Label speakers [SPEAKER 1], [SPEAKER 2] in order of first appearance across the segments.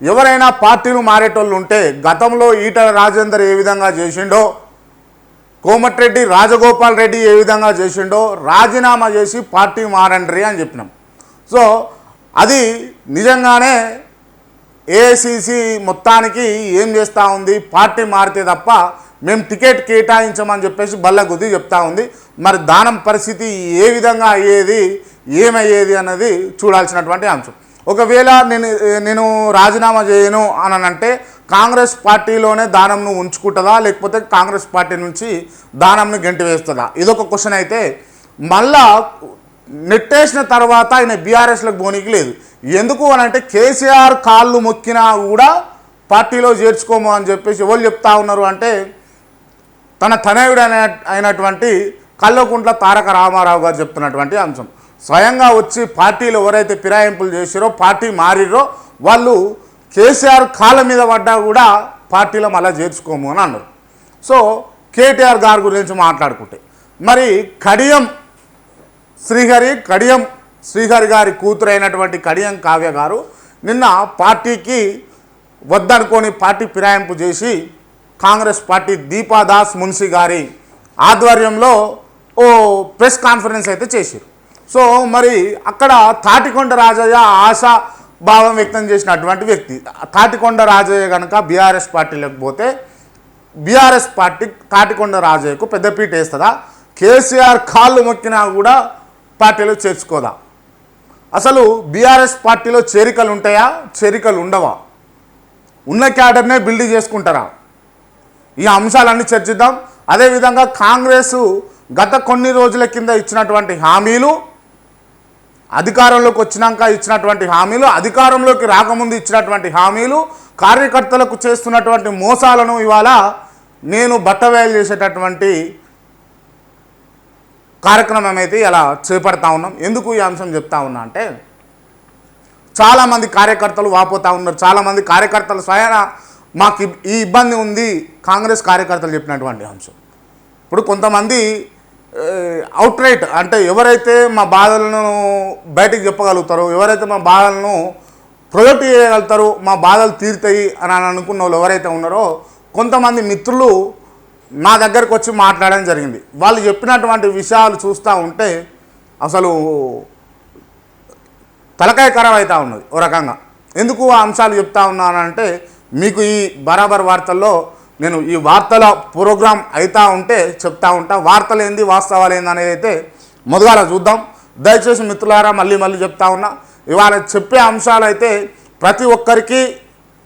[SPEAKER 1] ఎవరైనా పార్టీలు మారేటోళ్ళు ఉంటే గతంలో ఈటల రాజేందర్ ఏ విధంగా చేసిండో కోమటిరెడ్డి రాజగోపాల్ రెడ్డి ఏ విధంగా చేసిండో రాజీనామా చేసి పార్టీ మారండ్రి అని చెప్పినాం. సో అది నిజంగానే ఏఐసిసి మొత్తానికి ఏం చేస్తూ ఉంది? పార్టీ మారితే తప్ప మేము టికెట్ కేటాయించమని చెప్పేసి బల్ల గుద్ది చెప్తా ఉంది. మరి దానం పరిస్థితి ఏ విధంగా అయ్యేది? ఏమయ్యేది అన్నది చూడాల్సినటువంటి అంశం. ఒకవేళ నేను నేను రాజీనామా చేయను అని అంటే కాంగ్రెస్ పార్టీలోనే దానంను ఉంచుకుంటుందా? లేకపోతే కాంగ్రెస్ పార్టీ నుంచి దానంను గెంటి వేస్తుందా ఇదొక క్వశ్చన్ అయితే మళ్ళా నెట్టేసిన తర్వాత ఆయన బీఆర్ఎస్లకు పోనీకి లేదు. ఎందుకు అని అంటే కేసీఆర్ కాళ్ళు మొక్కినా కూడా పార్టీలో చేర్చుకోము అని చెప్పేసి ఎవరు చెప్తా ఉన్నారు అంటే తన తనయుడు అయిన అయినటువంటి కల్లోకుంట్ల తారక రామారావు గారు చెప్తున్నటువంటి అంశం. స్వయంగా వచ్చి పార్టీలు ఎవరైతే ఫిరాయింపులు చేసిరో పార్టీ మారిరో వాళ్ళు కేసీఆర్ కాళ్ళ మీద పడ్డా కూడా పార్టీలో మళ్ళీ చేర్చుకోము అని అన్నారు. సో కేటీఆర్ గారి గురించి మాట్లాడుకుంటే మరి కడియం శ్రీహరి కడియం శ్రీహరి గారి కూతురు అయినటువంటి కడియం కావ్య గారు నిన్న పార్టీకి వద్దనుకొని పార్టీ ఫిరాయింపు చేసి కాంగ్రెస్ పార్టీ దీపాదాస్ మున్సి గారి ఆధ్వర్యంలో ఓ ప్రెస్ కాన్ఫరెన్స్ అయితే చేశారు. సో మరి అక్కడ తాటికొండ రాజయ్య ఆశ భావం వ్యక్తం చేసినటువంటి వ్యక్తి. తాటికొండ రాజయ్య కనుక బీఆర్ఎస్ పార్టీలోకి పోతే బీఆర్ఎస్ పార్టీ తాటికొండ రాజయ్యకు పెద్దపీట వేస్తుందా? కేసీఆర్ కాళ్ళు మొక్కినా కూడా పార్టీలో చేర్చుకోదా? అసలు బీఆర్ఎస్ పార్టీలో చేరికలు ఉంటాయా? చేరికలు ఉండవా? ఉన్న క్యాడర్నే బిల్డ్ చేసుకుంటారా? ఈ అంశాలన్నీ చర్చిద్దాం. అదేవిధంగా కాంగ్రెస్ గత కొన్ని రోజుల కింద ఇచ్చినటువంటి హామీలు అధికారంలోకి వచ్చినాక ఇచ్చినటువంటి హామీలు అధికారంలోకి రాకముందు ఇచ్చినటువంటి హామీలు కార్యకర్తలకు చేస్తున్నటువంటి మోసాలను ఇవాళ నేను బట్టవేలు చేసేటటువంటి కార్యక్రమం అయితే ఇలా చేపడతా ఉన్నాం. ఎందుకు ఈ అంశం చెప్తా ఉన్నా అంటే చాలామంది కార్యకర్తలు వాపోతూ ఉన్నారు. చాలామంది కార్యకర్తలు స్వయాన మాకు ఇబ్- ఈ ఇబ్బంది ఉంది కాంగ్రెస్ కార్యకర్తలు చెప్పినటువంటి అంశం. ఇప్పుడు కొంతమంది అవుట్ రైట్ అంటే ఎవరైతే మా బాధలను బయటికి చెప్పగలుగుతారో ఎవరైతే మా బాధలను ప్రొజెక్ట్ చేయగలుగుతారో మా బాధలు తీరుతాయి అని అనుకున్న వాళ్ళు ఎవరైతే ఉన్నారో కొంతమంది మిత్రులు నా దగ్గరకు వచ్చి మాట్లాడడం జరిగింది. వాళ్ళు చెప్పినటువంటి విషయాలు చూస్తూ ఉంటే అసలు తలకాయ ఖరాబ్ అవుతూ ఉన్నది ఓ రకంగా. ఎందుకు ఆ అంశాలు చెప్తా ఉన్నానంటే మీకు ఈ బరాబర్ వార్తల్లో నేను ఈ వార్తల ప్రోగ్రాం అవుతా ఉంటే చెప్తా ఉంటా. వార్తలు ఏంది వాస్తవాలు ఏంది అనేది అయితే మొదగాల చూద్దాం. దయచేసి మిత్రులారా మళ్ళీ మళ్ళీ చెప్తా ఉన్నా. ఇవాళ చెప్పే అంశాలు అయితే ప్రతి ఒక్కరికి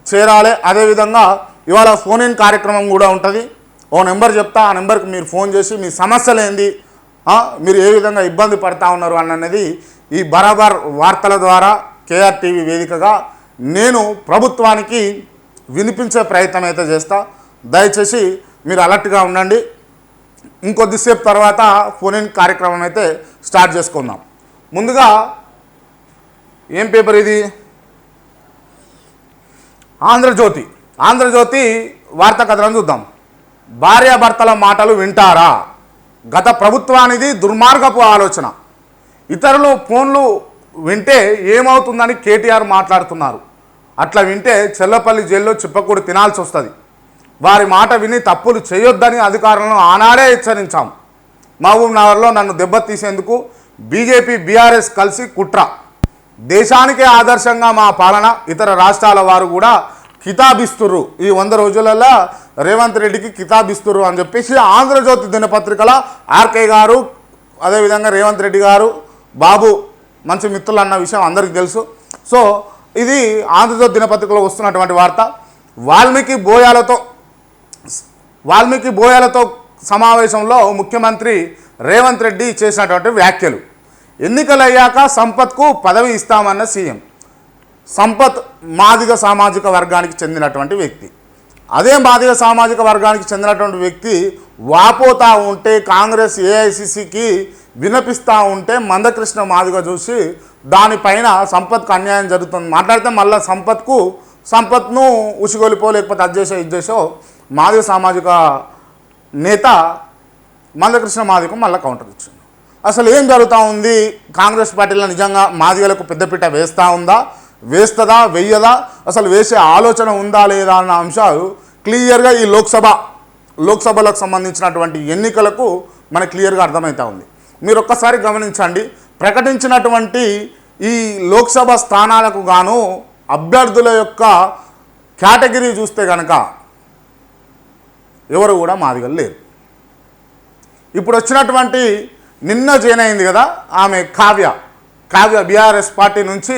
[SPEAKER 1] చేరాలి. అదేవిధంగా ఇవాళ ఫోన్ ఇన్ కార్యక్రమం కూడా ఉంటుంది. ఓ నెంబర్ చెప్తా ఆ నెంబర్కి మీరు ఫోన్ చేసి మీ సమస్యలు ఏంది మీరు ఏ విధంగా ఇబ్బంది పడతా ఉన్నారు అన్నది ఈ బరాబర్ వార్తల ద్వారా కేఆర్టీవీ వేదికగా నేను ప్రభుత్వానికి వినిపించే ప్రయత్నం అయితే చేస్తాను దయచేసి మీరు అలర్ట్గా ఉండండి. ఇంకొద్దిసేపు తర్వాత ఫోన్ ఇన్ కార్యక్రమం అయితే స్టార్ట్ చేసుకుందాం. ముందుగా ఏం పేపర్ ఇది? ఆంధ్రజ్యోతి. ఆంధ్రజ్యోతి వార్తా కథనం చూద్దాం. భార్యాభర్తల మాటలు వింటారా? గత ప్రభుత్వానిది దుర్మార్గపు ఆలోచన. ఇతరులు ఫోన్లు వింటే ఏమవుతుందని కేటీఆర్ మాట్లాడుతున్నారు. అట్లా వింటే చెల్లపల్లి జైల్లో చిప్పకూడు తినాల్సి వస్తుంది వారి మాట విని తప్పులు చేయొద్దని అధికారులను ఆనాడే హెచ్చరించాం. మహబూబ్ నగర్లో నన్ను దెబ్బతీసేందుకు బీజేపీ బీఆర్ఎస్ కలిసి కుట్ర. దేశానికే ఆదర్శంగా మా పాలన ఇతర రాష్ట్రాల వారు కూడా కితాబిస్తుర్రు. ఈ వంద రోజులలో రేవంత్ రెడ్డికి కితాబిస్తుర్రు అని చెప్పేసి ఆంధ్రజ్యోతి దినపత్రికల ఆర్కే గారు అదేవిధంగా రేవంత్ రెడ్డి గారు బాబు మంచి మిత్రులు అన్న విషయం అందరికీ తెలుసు. సో ఇది ఆంధ్రజ్యోతి దినపత్రికలో వస్తున్నటువంటి వార్త. వాల్మీకి బోయాలతో వాల్మీకి బోయాలతో సమావేశంలో ముఖ్యమంత్రి రేవంత్ రెడ్డి చేసినటువంటి వ్యాఖ్యలు. ఎన్నికలయ్యాక సంపత్కు పదవి ఇస్తామన్న సీఎం. సంపత్ మాదిగ సామాజిక వర్గానికి చెందినటువంటి వ్యక్తి. అదే మాదిగ సామాజిక వర్గానికి చెందినటువంటి వ్యక్తి వాపోతా ఉంటే కాంగ్రెస్ ఏఐసిసికి వినపిస్తూ ఉంటే మందకృష్ణ మాదిగ చూసి దానిపైన సంపత్కు అన్యాయం జరుగుతుంది. మాట్లాడితే మళ్ళీ సంపత్కు సంపత్ను ఉసిగొలిపో లేకపోతే అది చేసో ఇది చేసో మాదిగ సామాజిక నేత మందకృష్ణ మాదిగకు మళ్ళీ కౌంటర్ ఇచ్చింది అసలు ఏం జరుగుతూ ఉంది? కాంగ్రెస్ పార్టీలో నిజంగా మాదిగలకు పెద్దపీట వేస్తూ ఉందా? వేస్తుందా? వెయ్యదా అసలు వేసే ఆలోచన ఉందా లేదా అన్న అంశాలు క్లియర్గా ఈ లోక్సభ లోక్సభలకు సంబంధించినటువంటి ఎన్నికలకు మనకు క్లియర్గా అర్థమవుతూ ఉంది. మీరు ఒక్కసారి గమనించండి. ప్రకటించినటువంటి ఈ లోక్సభ స్థానాలకు గాను అభ్యర్థుల యొక్క కేటగిరీ చూస్తే కనుక ఎవరు కూడా మాదిగలు లేరు. ఇప్పుడు వచ్చినటువంటి నిన్న జాయిన్ అయింది కదా ఆమె కావ్య. కావ్య బీఆర్ఎస్ పార్టీ నుంచి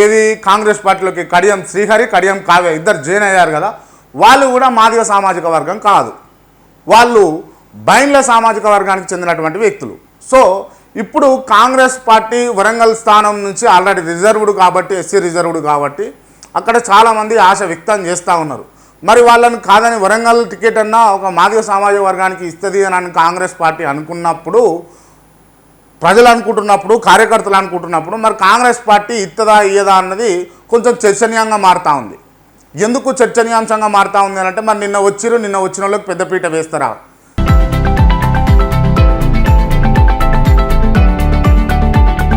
[SPEAKER 1] ఏది కాంగ్రెస్ పార్టీలోకి కడియం శ్రీహరి కడియం కావ్య ఇద్దరు జాయిన్ అయ్యారు కదా వాళ్ళు కూడా మాదిగ సామాజిక వర్గం కాదు. వాళ్ళు బైండ్ల సామాజిక వర్గానికి చెందినటువంటి వ్యక్తులు. సో ఇప్పుడు కాంగ్రెస్ పార్టీ వరంగల్ స్థానం నుంచి ఆల్రెడీ రిజర్వ్డ్ కాబట్టి ఎస్సీ రిజర్వ్డ్ కాబట్టి అక్కడ చాలామంది ఆశ వ్యక్తం చేస్తూ ఉన్నారు. మరి వాళ్ళని కాదని వరంగల్ టికెట్ అన్నా ఒక మాదిగ సామాజిక వర్గానికి ఇస్తుంది అని కాంగ్రెస్ పార్టీ అనుకున్నప్పుడు ప్రజలు అనుకుంటున్నప్పుడు కార్యకర్తలు అనుకుంటున్నప్పుడు మరి కాంగ్రెస్ పార్టీ ఇత్తదా ఇయ్యదా అన్నది కొంచెం చర్చనీయంగా మారుతూ ఉంది. ఎందుకు చర్చనీయాంశంగా మారుతూ ఉంది అని అంటే మరి నిన్న వచ్చిరు నిన్న వచ్చిన వాళ్ళకి పెద్దపీట వేస్తారా?